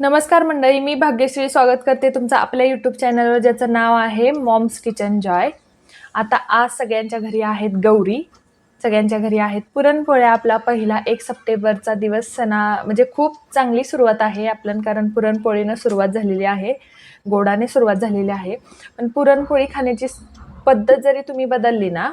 नमस्कार मंडळी मी भाग्यश्री स्वागत करते तुमचं आपल्या यूट्यूब चॅनलवर ज्याचं नाव आहे मॉम्स किचन जॉय आता आज सगळ्यांच्या घरी आहेत गौरी. सगळ्यांच्या घरी आहेत पुरणपोळ्या. आपला पहिला एक सप्टेंबरचा दिवस सणा म्हणजे खूप चांगली सुरुवात आहे आपण कारण पुरणपोळीनं सुरुवात झालेली आहे. गोडाने सुरुवात झालेली आहे. पण पुरणपोळी खाण्याची पद्धत जरी तुम्ही बदलली ना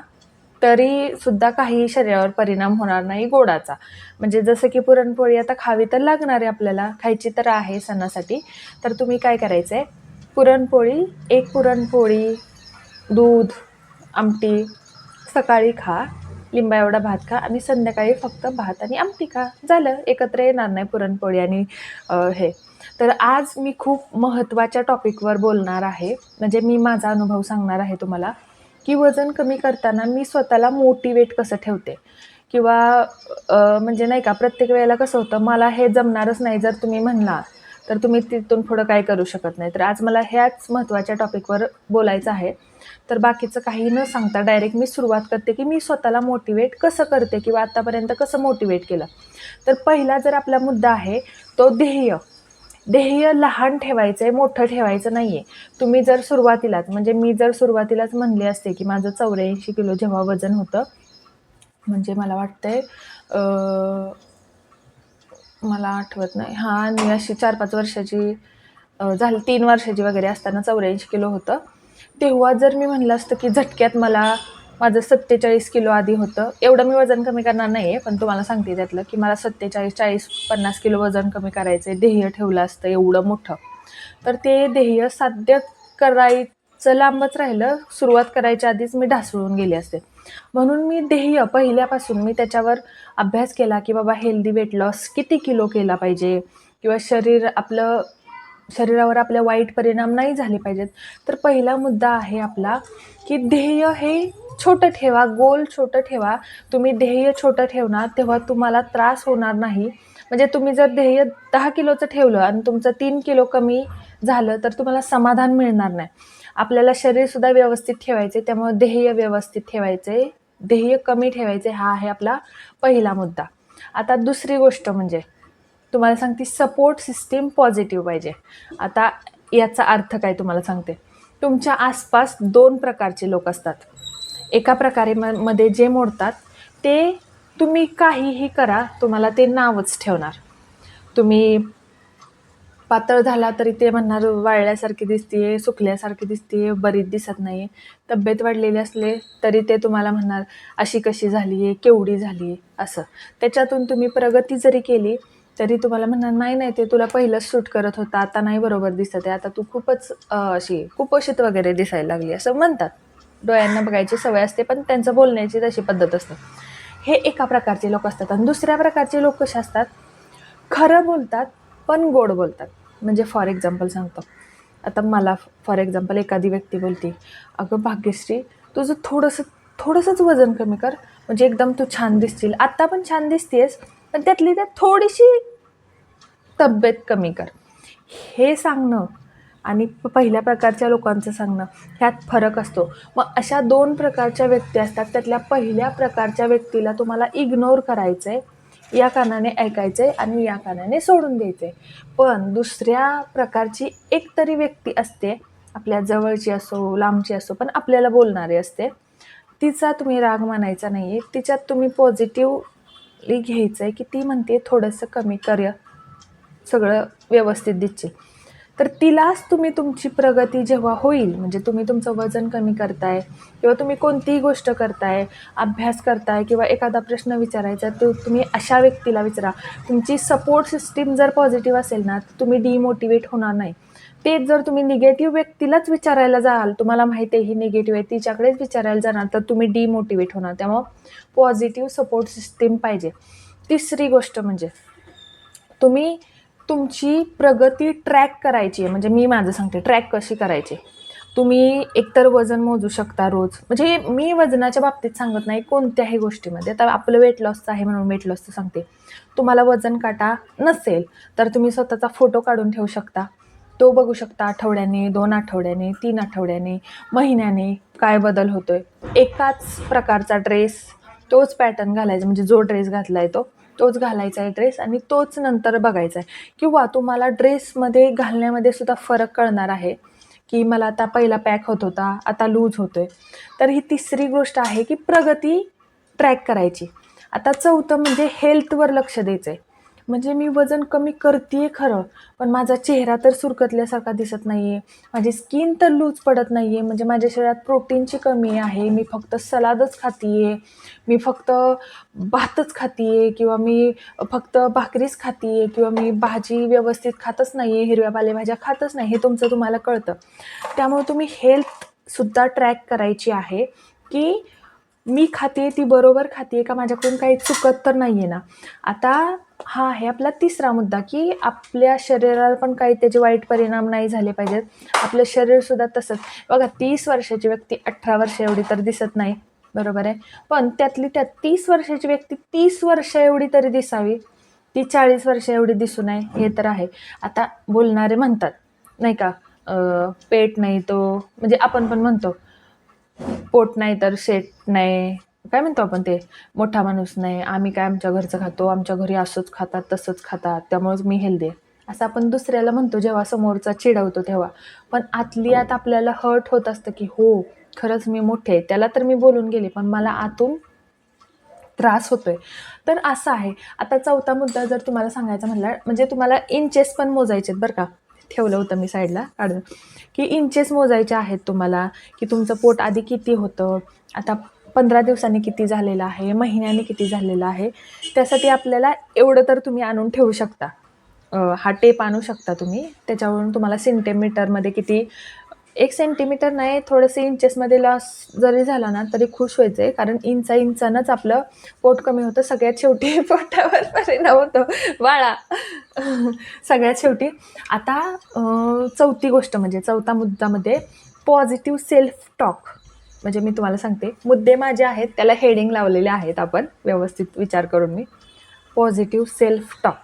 तरी सुद्धा काही शरीरावर परिणाम होणार नाही गोडाचा. म्हणजे जसं की पुरणपोळी आता खावी तर लागणार आहे आपल्याला खायची तर आहे सणासाठी. तर तुम्ही काय करायचं आहे पुरणपोळी एक पुरणपोळी दूध आमटी सकाळी खा लिंबा एवढा भात खा आणि संध्याकाळी फक्त भात आणि आमटी खा. झालं एकत्र येणार नाही पुरणपोळी आणि हे. तर आज मी खूप महत्त्वाच्या टॉपिकवर बोलणार आहे. म्हणजे मी माझा अनुभव सांगणार आहे तुम्हाला. की वजन कमी करताना मी स्वतःला मोटिवेट कसं ठेवते? किंवा म्हणजे नाही का प्रत्येक वेळेला कसं होतं मला हे जमणारच नाही जर तुम्ही म्हणला तर तुम्ही तिथून पुढं काय करू शकत नाही. तर आज मला ह्याच महत्त्वाच्या टॉपिकवर बोलायचं आहे. तर बाकीचं काही न सांगता डायरेक्ट मी सुरुवात करते की मी स्वतःला मोटिवेट कसं करते किंवा आत्तापर्यंत कसं मोटिवेट केलं? तर पहिला जर आपला मुद्दा आहे तो ध्येय. ध्येय लहान ठेवायचं आहे मोठं ठेवायचं नाही आहे तुम्ही जर सुरुवातीलाच म्हणजे मी जर सुरुवातीलाच म्हणले असते की माझं चौऱ्याऐंशी किलो जेव्हा वजन होतं म्हणजे मला वाटतंय मला आठवत नाही. हां मी अशी चार पाच वर्षाची झाली तीन वर्षाची वगैरे असताना चौऱ्याऐंशी किलो होतं. तेव्हा जर मी म्हणलं असतं की झटक्यात मला माझं सत्तेचाळीस किलो आधी होतं. एवढं मी वजन कमी करणार नाही आहे पण तुम्हाला सांगते त्यातलं की मला सत्तेचाळीस चाळीस पन्नास किलो वजन कमी करायचं आहे ध्येय ठेवलं असतं एवढं मोठं. तर ते ध्येय साध्य करायचं लांबच राहिलं. सुरुवात करायच्या आधीच मी ढासळून गेले असते. म्हणून मी ध्येय पहिल्यापासून मी त्याच्यावर अभ्यास केला की बाबा हेल्दी वेट लॉस किती किलो केला पाहिजे? किंवा शरीर आपलं शरीरावर आपल्या वाईट परिणाम नाही झाले पाहिजेत. तर पहिला मुद्दा आहे आपला की ध्येय हे छोटं ठेवा गोल छोटं ठेवा. तुम्ही ध्येय छोटं ठेवणार तेव्हा तुम्हाला त्रास होणार नाही. म्हणजे तुम्ही जर ध्येय दहा किलोचं ठेवलं आणि तुमचं तीन किलो कमी झालं तर तुम्हाला समाधान मिळणार नाही. आपल्याला शरीरसुद्धा व्यवस्थित ठेवायचे त्यामुळे ध्येय व्यवस्थित ठेवायचे ध्येय कमी ठेवायचे हा आहे आपला पहिला मुद्दा. आता दुसरी गोष्ट म्हणजे तुम्हाला सांगते सपोर्ट सिस्टीम पॉझिटिव्ह पाहिजे. आता याचा अर्थ काय तुम्हाला सांगते? तुमच्या आसपास दोन प्रकारचे लोक असतात. एका प्रकारे म मध्ये जे मोडतात ते तुम्ही काहीही करा तुम्हाला ते नावच ठेवणार. तुम्ही पातळ झाला तरी ते म्हणणार वाळल्यासारखी दिसते सुकल्यासारखी दिसते बरीच दिसत नाही तब्येत वाढलेली असले तरी ते तुम्हाला म्हणणार अशी कशी झाली आहे केवढी झाली आहे असं. त्याच्यातून तुम्ही प्रगती जरी केली तरी तुम्हाला म्हणणार नाही नाही ते तुला पहिलंच सूट करत होता आता नाही बरोबर दिसत आहे आता तू खूपच अशी कुपोषित वगैरे दिसायला लागली असं म्हणतात. डोळ्यांना बघायची सवय असते पण त्यांचं बोलण्याची तशी पद्धत असते. हे एका प्रकारचे लोक असतात आणि दुसऱ्या प्रकारचे लोक कसे असतात? खरं बोलतात पण गोड बोलतात. म्हणजे फॉर एक्झाम्पल सांगतो. आता मला फॉर एक्झाम्पल एखादी व्यक्ती बोलते अगं भाग्यश्री तुझं थोडंसं थोडंसंच वजन कमी कर. म्हणजे एकदम तू छान दिसतील आत्ता पण छान दिसतेस पण त्यातली त्यात थोडीशी तब्येत कमी कर. हे सांगणं आणि पहिल्या प्रकारच्या लोकांचं सांगणं ह्यात फरक असतो. मग अशा दोन प्रकारच्या व्यक्ती असतात त्यातल्या पहिल्या प्रकारच्या व्यक्तीला तुम्हाला इग्नोर करायचं आहे या कानाने ऐकायचं आहे आणि या कानाने सोडून द्यायचं आहे पण दुसऱ्या प्रकारची एक तरी व्यक्ती असते आपल्या जवळची असो लांबची असो पण आपल्याला बोलणारी असते तिचा तुम्ही राग मानायचा नाही आहे तिच्यात तुम्ही पॉझिटिव्ह घ्यायचं आहे की ती म्हणते थोडंसं कमी कर सगळं व्यवस्थित दिसचे तर तिलाच तुम्ही तुमची प्रगती जेव्हा होईल म्हणजे तुम्ही तुमचं वजन कमी करताय किंवा तुम्ही कोणतीही गोष्ट करताय अभ्यास करताय किंवा एखादा प्रश्न विचारायचा तो तुम्ही अशा व्यक्तीला विचारा. तुमची सपोर्ट सिस्टीम जर पॉझिटिव्ह असेल ना तर तुम्ही डिमोटिवेट होणार नाही. तेच जर तुम्ही निगेटिव्ह व्यक्तीलाच विचारायला जाल तुम्हाला माहिती आहे ही निगेटिव्ह आहे तिच्याकडेच विचारायला जाणार तर तुम्ही डिमोटिवेट होणार. त्यामुळं पॉझिटिव्ह सपोर्ट सिस्टीम पाहिजे. तिसरी गोष्ट म्हणजे तुम्ही तुमची प्रगती ट्रॅक करायची आहे. म्हणजे मी माझं सांगते ट्रॅक कशी करायची? तुम्ही एकतर वजन मोजू शकता रोज. म्हणजे मी वजनाच्या बाबतीत सांगत नाही कोणत्याही गोष्टीमध्ये. आता आपलं वेट लॉसचं आहे म्हणून वेट लॉसचं सांगते. तुम्हाला वजन काटा नसेल तर तुम्ही स्वतःचा फोटो काढून ठेवू शकता. तो बघू शकता आठवड्याने दोन आठवड्याने तीन आठवड्याने महिन्याने काय बदल होतोय. एकाच प्रकारचा ड्रेस तोच पॅटर्न घालायचा म्हणजे जो ड्रेस घातला आहे तो तोच घालायचा आहे ड्रेस आणि तोच नंतर बघायचा आहे. किंवा तुम्हाला ड्रेसमध्ये घालण्यामध्ये सुद्धा फरक कळणार आहे की मला आता पहिला पॅक होत होता आता लूज होतोय. तर ही तिसरी गोष्ट आहे की प्रगती ट्रॅक करायची. आता चौथं म्हणजे हेल्थवर लक्ष द्यायचं आहे म्हणजे मी वजन कमी करते खरं पण माझा चेहरा तर सुरकतल्यासारखा दिसत नाही आहे माझी स्किन तर लूज पडत नाही आहे म्हणजे माझ्या शरीरात प्रोटीनची कमी आहे. मी फक्त सलादच खाते आहे मी फक्त भातच खाते आहे किंवा मी फक्त भाकरीच खाते आहे किंवा मी भाजी व्यवस्थित खातच नाही आहे हिरव्या पालेभाज्या खातच नाही हे तुमचं तुम्हाला कळतं. त्यामुळे तुम्ही हेल्थसुद्धा ट्रॅक करायची आहे की मी खाते ती बरोबर खाते का माझ्याकडून काही चुकत तर नाही आहे ना. आता हा आहे आपला तिसरा मुद्दा की आपल्या शरीराला पण काही त्याचे वाईट परिणाम नाही झाले पाहिजेत. आपलं शरीरसुद्धा तसंच. बघा तीस वर्षाची व्यक्ती अठरा वर्ष एवढी तर दिसत नाही. बरोबर आहे? पण त्यातली त्यात तीस वर्षाची व्यक्ती तीस वर्ष एवढी तरी दिसावी. ती चाळीस वर्ष एवढी दिसू नये हे तर आहे. आता बोलणारे म्हणतात नाही का? पेट नाही तो म्हणजे आपण पण म्हणतो पोट नाही तर शेट नाही. काय म्हणतो आपण ते? मोठा माणूस नाही. आम्ही काय आमच्या घरचं खातो? आमच्या घरी असंच खातात तसंच खातात. त्यामुळेच मी हेल्दी आहे. असं आपण दुसऱ्याला म्हणतो जेव्हा समोरचा चिडवतो तेव्हा. पण आतली आत आपल्याला हर्ट होत असतं की हो खरंच मी मोठे आहे. त्याला तर मी बोलून गेले पण मला आतून त्रास होतोय. तर असं आहे. आता चौथा मुद्दा जर तुम्हाला सांगायचा म्हणला म्हणजे तुम्हाला इंचेस पण मोजायचे आहेत बरं का. ठेवलं होतं मी साईडला काढून. की इंचेस मोजायचे आहेत तुम्हाला की तुमचं पोट आधी किती होतं? आता पंधरा दिवसांनी किती झालेलं आहे महिन्याने किती झालेलं आहे त्यासाठी आपल्याला एवढं तर तुम्ही आणून ठेवू शकता. हा टेप आणू शकता तुम्ही. त्याच्यावरून तुम्हाला सेंटीमीटरमध्ये किती एक सेंटीमीटर नाही थोडंसं इंचेसमध्ये लॉस जरी झाला ना तरी खुश व्हायचं आहे कारण इंचा इंचानंच आपलं पोट कमी होतं. सगळ्यात शेवटी पोटावर परिणाम होतो. वाळा. सगळ्यात शेवटी. आता चौथी गोष्ट म्हणजे चौथा मुद्दामध्ये पॉझिटिव्ह सेल्फ टॉक. म्हणजे मी तुम्हाला सांगते. मुद्दे माझे आहेत त्याला हेडिंग लावलेले आहेत आपण. व्यवस्थित विचार करून मी. पॉझिटिव्ह सेल्फ टॉक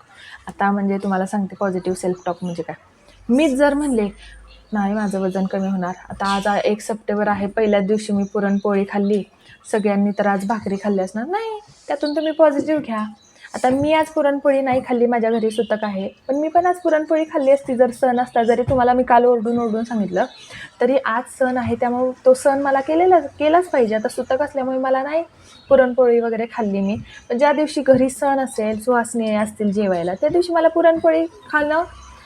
आता म्हणजे तुम्हाला सांगते पॉझिटिव्ह सेल्फ टॉक म्हणजे काय? मीच जर म्हणले नाही माझं वजन कमी होणार. आता आज एक सप्टेंबर आहे पहिल्याच दिवशी मी पुरणपोळी खाल्ली. सगळ्यांनी तर आज भाकरी खाल्ली असणार. नाही त्यातून तुम्ही पॉझिटिव्ह घ्या. आता मी आज पुरणपोळी नाही खाल्ली माझ्या घरी सुतक आहे. पण मी पण आज पुरणपोळी खाल्ली असती जर सण असता जरी तुम्हाला मी काल ओरडून ओरडून सांगितलं तरी आज सण आहे त्यामुळे तो सण मला केलेला केलाच पाहिजे. आता सुतक असल्यामुळे मला नाही पुरणपोळी वगैरे खाल्ली मी. पण ज्या दिवशी घरी सण असेल सुहासनी असतील जेवायला त्या दिवशी मला पुरणपोळी खाणं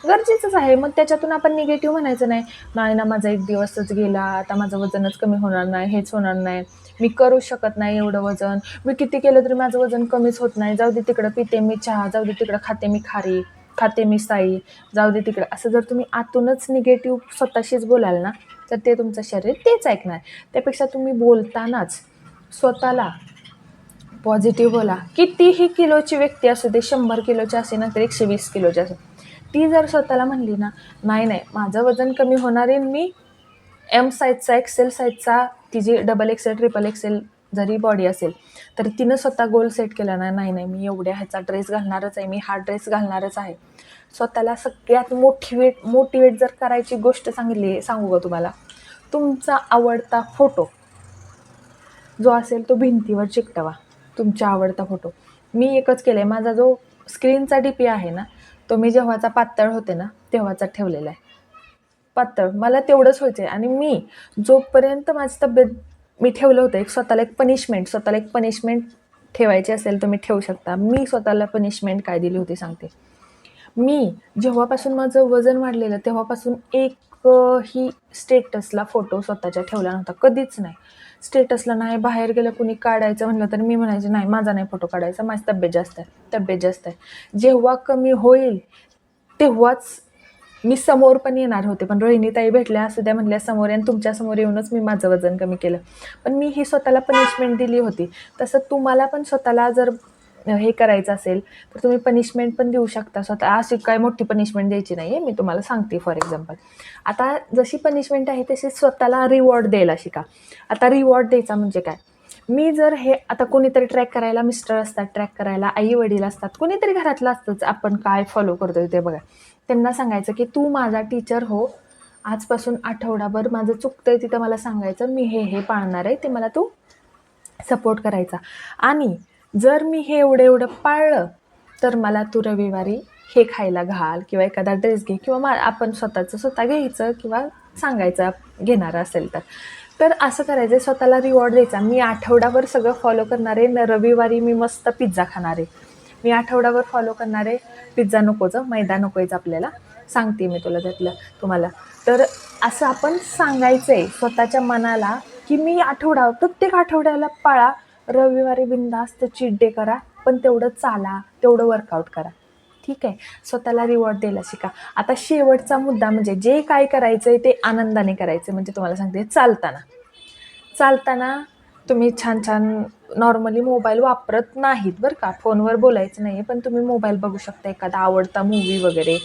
गरजेचंच आहे. मग त्याच्यातून आपण निगेटिव्ह म्हणायचं नाही नाही ना माझा एक दिवसच गेला आता माझं वजनच कमी होणार नाही हेच होणार नाही. मी करू शकत नाही एवढं वजन. मी किती केलं तरी माझं वजन कमीच होत नाही. जाऊ दे तिकडं पिते मी चहा जाऊ दे तिकडं खाते मी खारी खाते मी साई जाऊ दे तिकडं. असं जर तुम्ही आतूनच निगेटिव्ह स्वतःशीच बोलाल ना तर ते तुमचं शरीर तेच ऐकणार. त्यापेक्षा तुम्ही बोलतानाच स्वतःला पॉझिटिव्ह बोला. कितीही किलोची व्यक्ती असू दे शंभर किलोची असे ना तर एकशे वीस किलोची असू ती जर स्वतःला म्हणली ना नाही नाही माझं वजन कमी होणार आहे मी एम साईजचा एक्सेल साईजचा तिची डबल एक्सेल ट्रिपल एक्सेल जरी बॉडी असेल तर तिनं स्वतः गोल सेट केला ना नाही नाही मी एवढ्या ह्याचा ड्रेस घालणारच आहे मी हा ड्रेस घालणारच आहे. स्वतःला सगळ्यात मोटिवेट मोटिवेट जर करायची गोष्ट सांगितली सांगू का तुम्हाला? तुमचा आवडता फोटो जो असेल तो भिंतीवर चिकटवा तुमचा आवडता फोटो मी एकच केलं आहे माझा जो स्क्रीनचा डी पी आहे ना तो मी जेव्हाचा पातळ होते ना तेव्हाचा ठेवलेला आहे. पातळ. मला तेवढंच व्हायचं आहे आणि मी जोपर्यंत माझी तब्येत मी ठेवलं होतं एक स्वतःला एक पनिशमेंट स्वतःला एक पनिशमेंट ठेवायची असेल तर मी ठेवू शकता. मी स्वतःला पनिशमेंट काय दिली होती सांगते. मी जेव्हापासून माझं वजन वाढलेलं तेव्हापासून एकही स्टेटसला फोटो स्वतःच्या ठेवला नव्हता. कधीच नाही. स्टेटसला नाही बाहेर गेलं कुणी काढायचं म्हणलं तर मी म्हणायचे नाही माझा नाही फोटो काढायचा माझी तब्येत जास्त आहे तब्येत जास्त आहे. जेव्हा कमी होईल तेव्हाच मी समोर पण येणार होते पण रोहिणीताई भेटल्या असू द्या म्हणल्या समोर आणि तुमच्यासमोर येऊनच मी माझं वजन कमी केलं. पण मी ही स्वतःला पनिशमेंट दिली होती. तसं तुम्हाला पण स्वतःला जर हे करायचं असेल तर तुम्ही पनिशमेंट पण देऊ शकता स्वतः. अशी काय मोठी पनिशमेंट द्यायची नाही आहे मी तुम्हाला सांगते फॉर एक्झाम्पल आता जशी पनिशमेंट आहे तशी स्वतःला रिवॉर्ड द्यायला शिका. आता रिवॉर्ड द्यायचा म्हणजे काय? मी जर हे आता कोणीतरी ट्रॅक करायला मिस्टर असतात ट्रॅक करायला आई वडील असतात कोणीतरी घरातलं असतंच आपण काय फॉलो करतोय ते बघा. त्यांना सांगायचं की तू माझा टीचर हो. आजपासून आठवडाभर माझं चुकतंय तिथं मला सांगायचं मी हे हे पाळणार आहे ते मला तू सपोर्ट करायचा. आणि जर मी हे एवढं एवढं पाळलं तर मला तू रविवारी हे खायला घाल किंवा एखादा ड्रेस घे किंवा मा आपण स्वतःचं स्वतः घ्यायचं किंवा सांगायचं घेणारं असेल तर. तर असं करायचं स्वतःला रिवॉर्ड द्यायचा. मी आठवडाभर सगळं फॉलो करणार आहे न रविवारी मी मस्त पिझ्झा खाणार आहे. मी आठवडाभर फॉलो करणार आहे पिझ्झा नकोचं मैदा नकोयच आपल्याला. सांगते मी तुला त्यातलं तुम्हाला. तर असं आपण सांगायचं आहे स्वतःच्या मनाला की मी आठवडा प्रत्येक आठवड्याला पाळा रविवारी बिंदास्त चीट डे करा पण तेवढं चाला तेवढं वर्कआउट करा. ठीक आहे? स्वतःला रिवॉर्ड द्यायला शिका. आता शेवटचा मुद्दा म्हणजे जे काय करायचं आहे ते आनंदाने करायचं म्हणजे तुम्हाला सांगते चालताना. चालताना तुम्ही छान छान नॉर्मली मोबाईल वापरत नाहीत बरं का. फोनवर बोलायचं नाही आहे पण तुम्ही मोबाईल बघू शकता एखादा आवडता मूवी वगैरे.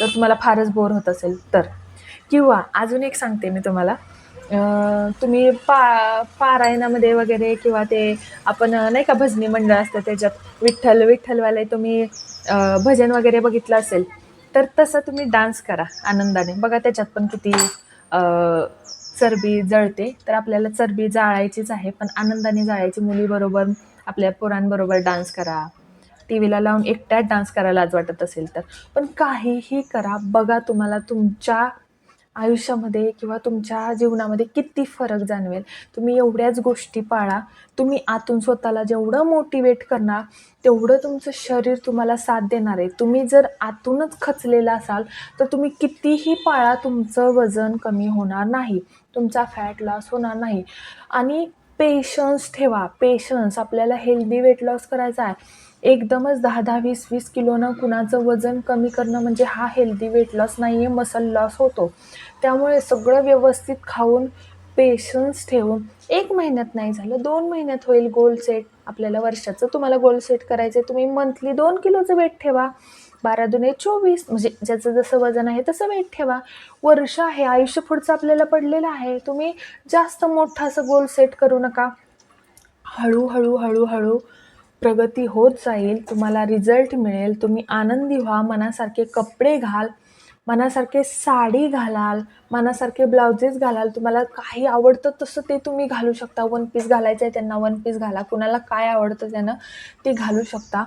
जर तुम्हाला फारच बोर होत असेल तर. किंवा अजून एक सांगते मी तुम्हाला. तुम्ही पा पारायणामध्ये वगैरे किंवा ते आपण नाही का भजनी मंडळ असतं त्याच्यात विठ्ठल विठ्ठलवाले तुम्ही भजन वगैरे बघितलं असेल तर तसं तुम्ही डान्स करा आनंदाने. बघा त्याच्यात पण किती चरबी जळते तर आपल्याला चरबी जाळायचीच आहे पण आनंदाने जाळायची. मुलीबरोबर आपल्या पोरांबरोबर डान्स करा. टी व्हीला लावून एकट्यात डान्स करायला आज वाटत असेल तर. पण काहीही करा. बघा तुम्हाला तुमच्या आयुष्यामध्ये किंवा तुमच्या जीवनामध्ये किती फरक जाणवेल. तुम्ही एवढ्याच गोष्टी पाळा. तुम्ही आतून स्वतःला जेवढं मोटिवेट करणार तेवढं तुमचं शरीर तुम्हाला साथ देणार आहे. तुम्ही जर आतूनच खचलेला असाल तर तुम्ही कितीही पाळा तुमचं वजन कमी होणार नाही. तुमचा फॅट लॉस होणार नाही. आणि पेशन्स ठेवा. पेशन्स आपल्याला हेल्दी वेट लॉस करायचा आहे. एकदमच दहा दहा वीस वीस किलोनं कुणाचं वजन कमी करणं म्हणजे हा हेल्दी वेट लॉस नाही आहे मसल लॉस होतो. त्यामुळे सगळं व्यवस्थित खाऊन पेशन्स ठेवून एक महिन्यात नाही झालं दोन महिन्यात होईल गोल सेट आपल्याला वर्षाचं तुम्हाला गोल सेट करायचं आहे तुम्ही मंथली दोन किलोचं वेट ठेवा. बारा दुने चोवीस म्हणजे ज्याचं जसं वजन आहे तसं वेट ठेवा. वर्ष आहे आयुष्य पुढचं आपल्याला पडलेलं आहे. तुम्ही जास्त मोठं असं गोल सेट करू नका. हळूहळू हळूहळू प्रगती होत जाईल तुम्हाला रिझल्ट मिळेल. तुम्ही आनंदी व्हा मनासारखे कपडे घाल मनासारखे साडी घालाल मनासारखे ब्लाउजेस घालाल. तुम्हाला काही आवडतं तसं ते तुम्ही घालू शकता. वन पीस घालायचं आहे त्यांना वन पीस घाला. कुणाला काय आवडतं त्यानं ते घालू शकता.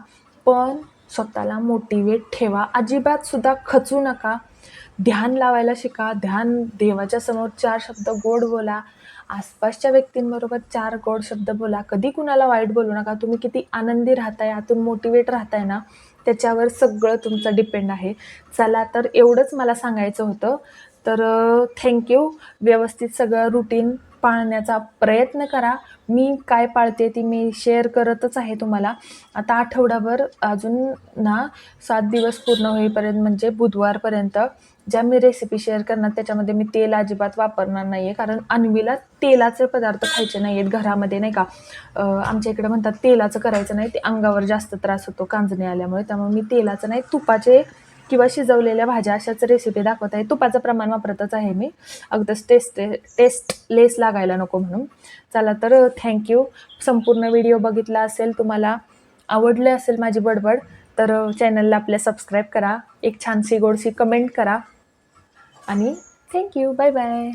पण स्वतःला मोटिवेट ठेवा. अजिबात सुद्धा खचू नका. ध्यान लावायला शिका. ध्यान देवाच्या समोर चार शब्द गोड बोला. आसपासच्या व्यक्तींबरोबर चार गोड शब्द बोला. कधी कुणाला वाईट बोलू नका. तुम्ही किती आनंदी राहताय आतून मोटिवेट राहताय ना त्याच्यावर सगळं तुमचं डिपेंड आहे. चला तर एवढंच मला सांगायचं होतं. तर थँक्यू व्यवस्थित सगळं रुटीन पाळण्याचा प्रयत्न करा. मी काय पाळते ती मी शेअर करतच आहे तुम्हाला. आता आठवडाभर अजून ना सात दिवस पूर्ण होईपर्यंत म्हणजे बुधवारपर्यंत ज्या मी रेसिपी शेअर करणार त्याच्यामध्ये मी तेल अजिबात वापरणार नाही आहे कारण अन्वीला तेलाचे पदार्थ खायचे नाही आहेत घरामध्ये नाही का. आमच्या इकडे म्हणतात तेलाचं करायचं नाही ते अंगावर जास्त त्रास होतो कांजणे आल्यामुळे. त्यामुळे मी तेलाचं नाही तुपाचे किंवा शिजवलेल्या भाज्या अशाच रेसिपी दाखवत आहे. तुपाचं प्रमाण वापरतच आहे मी. अगदीच टेस्ट टेस्ट लेस लागायला नको म्हणून. चला तर थँक्यू संपूर्ण व्हिडिओ बघितला असेल तुम्हाला आवडले असेल माझी बडबड तर चॅनलला आपल्या सबस्क्राईब करा. एक छानशी गोडशी कमेंट करा. आणि थँक्यू बाय बाय